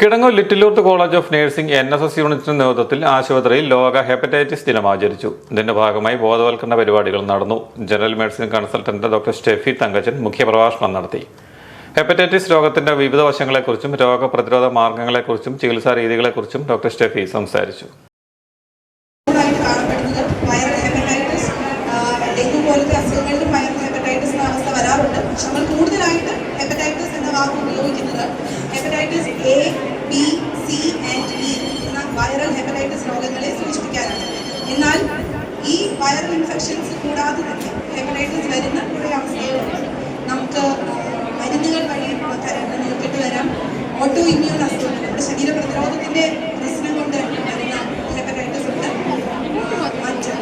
Kidangoor little Lourdes college of nursing N S S യൂണിറ്റിന്റെ നേതൃത്വത്തിൽ ആശുപത്രിയിൽ ലോക ഹെപ്പറ്റൈറ്റിസ് ദിനം ആചരിച്ചു. ഇതിന്റെ ഭാഗമായി ബോധവൽക്കരണ പരിപാടികൾ നടന്നു. General medicine consultant doctor Steffi Thankachan മുഖ്യപ്രഭാഷണം നടത്തി. ഹെപ്പറ്റൈറ്റിസ് രോഗത്തിന്റെ വിവിധ വശങ്ങളെക്കുറിച്ചും രോഗപ്രതിരോധ മാർഗങ്ങളെക്കുറിച്ചും ചികിത്സാ രീതികളെക്കുറിച്ചും ഡോക്ടർ സ്റ്റെഫി സംസാരിച്ചു കൂടുതലായിട്ട് കാണപ്പെടുന്നത് വൈറൽ ഹെപ്പറ്റൈറ്റിസ് ഡെങ്കു പോലത്തെ അസുഖങ്ങളിൽ വൈറൽ ഹെപ്പറ്റൈറ്റിസ് എന്ന അവസ്ഥ വരാറുണ്ട് പക്ഷെ നമ്മൾ കൂടുതലായിട്ട് ഹെപ്പറ്റൈറ്റിസ് എന്ന വാക്ക് ഉപയോഗിക്കുന്നത് hepatitis A B C and E എന്ന വൈറൽ ഹെപ്പറ്റൈറ്റിസ് രോഗങ്ങളെ സൂചിപ്പിക്കാറുണ്ട് എന്നാൽ ഈ വൈറൽ ഇൻഫെക്ഷൻസ് കൂടാതെ തന്നെ ഹെപ്പറ്റൈറ്റിസ് വരുന്ന കുറേ അവസ്ഥകളുണ്ട്. നമുക്ക് മരുന്നുകൾ വഴി കിട്ടു വരാം. ഓട്ടോ ഇമ്മ്യൂൺ അസുഖങ്ങൾ നമ്മുടെ ശരീര പ്രതിരോധത്തിന്റെ പ്രശ്നം കൊണ്ട് വരുന്ന ഹെപ്പറ്റൈറ്റിസ് ഉണ്ട്. മറ്റ്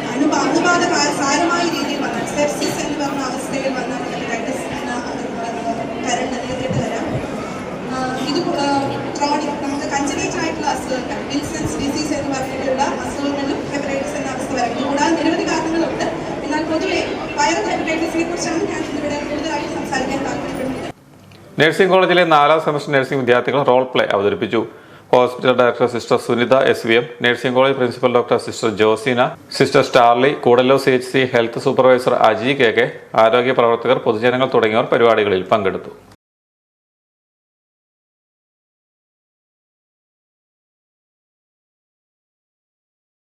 അനുബാധ സാരമായ രീതിയിൽ വന്നാൽ സെപ്സിസ് എന്ന് പറഞ്ഞ അവസ്ഥയിൽ വന്നാൽ ഹെപ്പറ്റൈറ്റിസ് എന്ന കരണ്ട് നേരിട്ട് വരാം ആ, ഇത് ക്രോണിക് നമുക്ക് കഞ്ചനേറ്റഡ് ആയിട്ടുള്ള അസുഖങ്ങൾ വിൽസൺസ് ഡിസീസ് എന്ന് പറഞ്ഞിട്ടുള്ള അസുഖങ്ങളിലും ഹെപ്പറ്റൈറ്റിസ് എന്ന അവസ്ഥ വരാം കൂടാതെ നിരവധി കാരണങ്ങളുണ്ട്. എന്നാൽ പൊതുവെ വൈറൽ ഹെപ്പറ്റൈറ്റിസിനെ കുറിച്ചാണ് ഞാൻ ഇവിടെ കൂടുതലായിട്ട് സംസാരിക്കാൻ താല്പര്യപ്പെടുന്നത്. നഴ്സിംഗ് കോളേജിലെ നാലാം സെമസ്റ്റർ നഴ്സിംഗ് വിദ്യാർത്ഥികൾ റോൾ പ്ലേ അവതരിപ്പിച്ചു. Hospital director sister Sunitha S V M nursing college principal doctor sister Josina sister Starly Koodallor C H C health supervisor Aji K K ആരോഗ്യ പ്രവർത്തകർ പൊതുജനങ്ങൾ തുടങ്ങിയവർ പരിപാടികളിൽ പങ്കെടുത്തു.